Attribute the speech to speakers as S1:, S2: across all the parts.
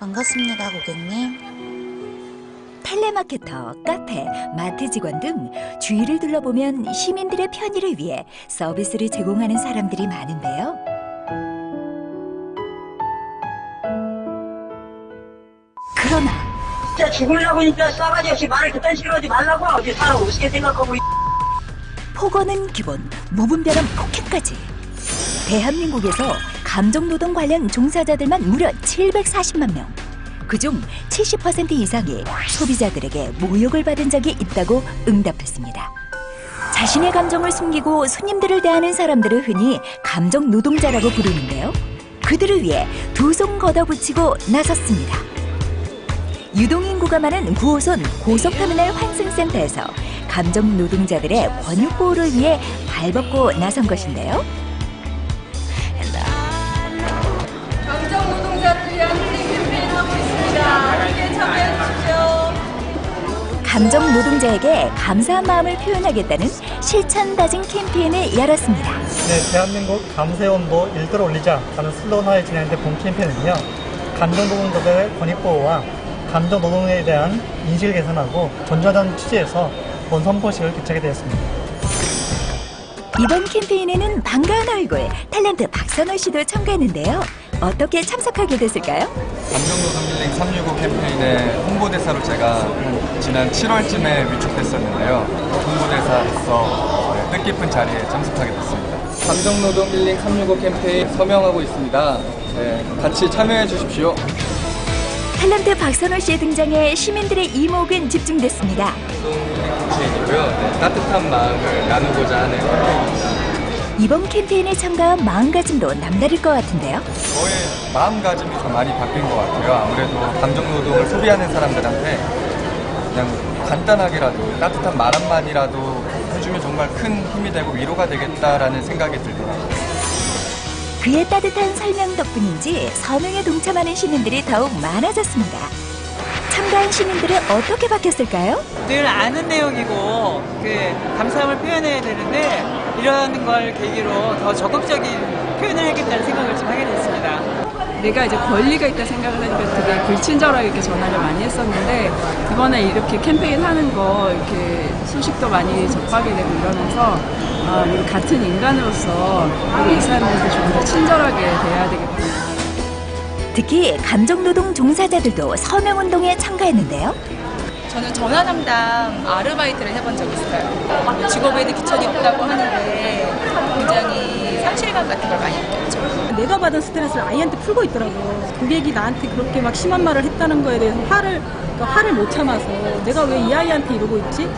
S1: 반갑습니다, 고객님.
S2: 텔레마케터, 카페, 마트 직원 등 주위를 둘러보면 시민들의 편의를 위해 서비스를 제공하는 사람들이 많은데요. 그러나
S3: 진짜 죽으려고 하니까 싸가지 없이 말을 그딴 식으로 하지 말라고 어디 사람 우습게 생각하고
S2: 폭언은 기본, 무분별한 폭행까지. 대한민국에서 감정노동 관련 종사자들만 무려 740만 명. 그중 70% 이상이 소비자들에게 모욕을 받은 적이 있다고 응답했습니다. 자신의 감정을 숨기고 손님들을 대하는 사람들을 흔히 감정 노동자라고 부르는데요. 그들을 위해 두 손 걷어붙이고 나섰습니다. 유동인구가 많은 9호선 고속터미널 환승센터에서 감정 노동자들의 권익 보호를 위해 발벗고 나선 것인데요.
S4: 감정
S2: 노동자에게 감사한 마음을 표현하겠다는 실천 다짐 캠페인을 열었습니다.
S5: 네, 대한민국 감세온도 일도를 올리자 라는 슬로건하에 진행된 본 캠페인은요. 감정 노동자들의 권익 보호와 감정 노동에 대한 인식을 개선하고 존중하자는 취지에서 본 선포식을 개최하게 되었습니다.
S2: 이번 캠페인에는 반가운 얼굴 탤런트 박선호 씨도 참가했는데요. 어떻게 참석하게 됐을까요?
S6: 감정노동 힐링 365 캠페인의 홍보대사로 제가 지난 7월쯤에 위촉됐었는데요. 홍보대사로서 네, 뜻깊은 자리에 참석하게 됐습니다.
S7: 감정노동 힐링 365 캠페인 서명하고 있습니다. 네, 같이 참여해 주십시오.
S2: 탤런트 박선호 씨의 등장에 시민들의 이목은 집중됐습니다.
S7: 캠페인이고요. 네, 따뜻한 마음을 나누고자 하는 캠페인입니다.
S2: 이번 캠페인에 참가한 마음가짐도 남다를 것 같은데요.
S6: 저의 마음가짐이 좀 많이 바뀐 것 같아요. 아무래도 감정노동을 소비하는 사람들한테 그냥 간단하게라도 따뜻한 말 한마디라도 해주면 정말 큰 힘이 되고 위로가 되겠다라는 생각이 들더라고요.
S2: 그의 따뜻한 설명 덕분인지 서명에 동참하는 시민들이 더욱 많아졌습니다. 참가한 시민들은 어떻게 바뀌었을까요?
S8: 늘 아는 내용이고 그 감사함을 표현해야 되는데 이런 걸 계기로 더 적극적인 표현을 하겠다는 생각을 좀 하게 됐습니다.
S4: 내가 이제 권리가 있다 생각을 하니까 되게 불친절하게 이렇게 전화를 많이 했었는데 이번에 이렇게 캠페인 하는 거 이렇게 소식도 많이 접하게 되고 이러면서 아, 우리 같은 인간으로서 우리 이 사람들한테 좀 더 친절하게 대해야 되겠구나.
S2: 특히 감정노동 종사자들도 서명운동에 참가했는데요.
S9: 저는 전화 상담 아르바이트를 해본 적이 있어요. 직업에도 기천이 없다고 하는데 굉장히 상실감 같은 걸 많이 느꼈죠.
S10: 내가 받은 스트레스를 아이한테 풀고 있더라고. 고객이 나한테 그렇게 막 심한 말을 했다는 거에 대해서 화를, 그러니까 화를 못 참아서 내가 왜 이 아이한테 이러고 있지?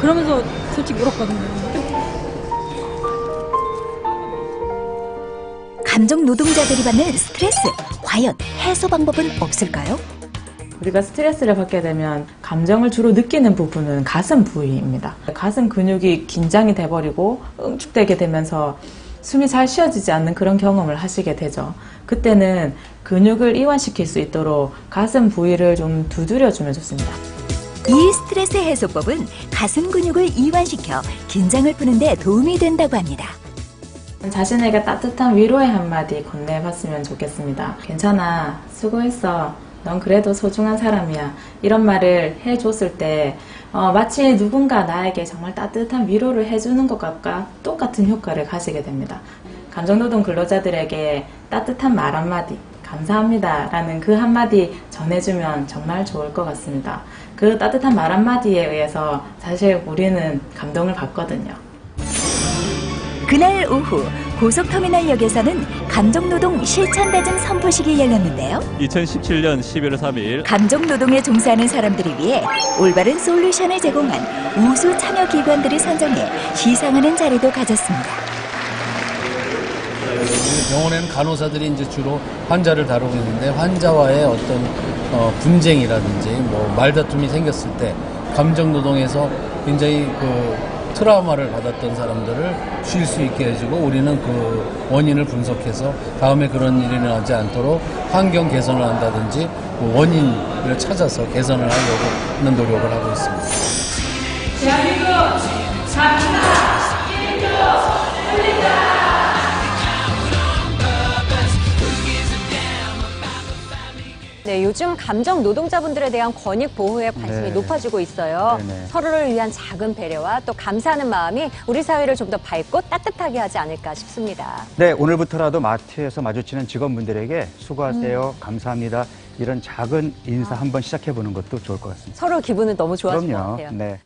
S10: 그러면서 솔직히 울었거든요.
S2: 감정 노동자들이 받는 스트레스 과연 해소 방법은 없을까요?
S11: 우리가 스트레스를 받게 되면 감정을 주로 느끼는 부분은 가슴 부위입니다. 가슴 근육이 긴장이 돼버리고 응축되게 되면서 숨이 잘 쉬어지지 않는 그런 경험을 하시게 되죠. 그때는 근육을 이완시킬 수 있도록 가슴 부위를 좀 두드려주면 좋습니다.
S2: 이 스트레스 해소법은 가슴 근육을 이완시켜 긴장을 푸는데 도움이 된다고 합니다.
S11: 자신에게 따뜻한 위로의 한마디 건네봤으면 좋겠습니다. 괜찮아. 수고했어. 넌 그래도 소중한 사람이야. 이런 말을 해줬을 때, 어, 마치 누군가 나에게 정말 따뜻한 위로를 해주는 것 같과 똑같은 효과를 가지게 됩니다. 감정노동 근로자들에게 따뜻한 말 한마디, 감사합니다. 라는 그 한마디 전해주면 정말 좋을 것 같습니다. 그 따뜻한 말 한마디에 의해서 사실 우리는 감동을 받거든요.
S2: 그날 오후 고속터미널역에서는 감정노동 실천다짐 선포식이 열렸는데요.
S12: 2017년 11월 3일
S2: 감정노동에 종사하는 사람들을 위해 올바른 솔루션을 제공한 우수 참여 기관들을 선정해 시상하는 자리도 가졌습니다.
S13: 병원에는 간호사들이 이제 주로 환자를 다루고 있는데 환자와의 어떤 어, 분쟁이라든지 뭐 말다툼이 생겼을 때 감정 노동에서 굉장히 그 트라우마를 받았던 사람들을 쉴 수 있게 해주고 우리는 그 원인을 분석해서 다음에 그런 일이 일어나지 않도록 환경 개선을 한다든지 그 원인을 찾아서 개선을 하려고 하는 노력을 하고 있습니다.
S4: 대한민국
S1: 네, 요즘 감정 노동자분들에 대한 권익 보호에 관심이
S14: 네.
S1: 높아지고 있어요.
S14: 네네.
S1: 서로를 위한 작은 배려와 또 감사하는 마음이 우리 사회를 좀 더 밝고 따뜻하게 하지 않을까 싶습니다.
S14: 네, 오늘부터라도 마트에서 마주치는 직원분들에게 수고하세요,
S1: 음.
S14: 감사합니다. 이런 작은 인사 한번 시작해 보는 것도 좋을 것 같습니다.
S1: 서로 기분은 너무 좋아질 것
S14: 그럼요.
S1: 같아요.
S14: 네.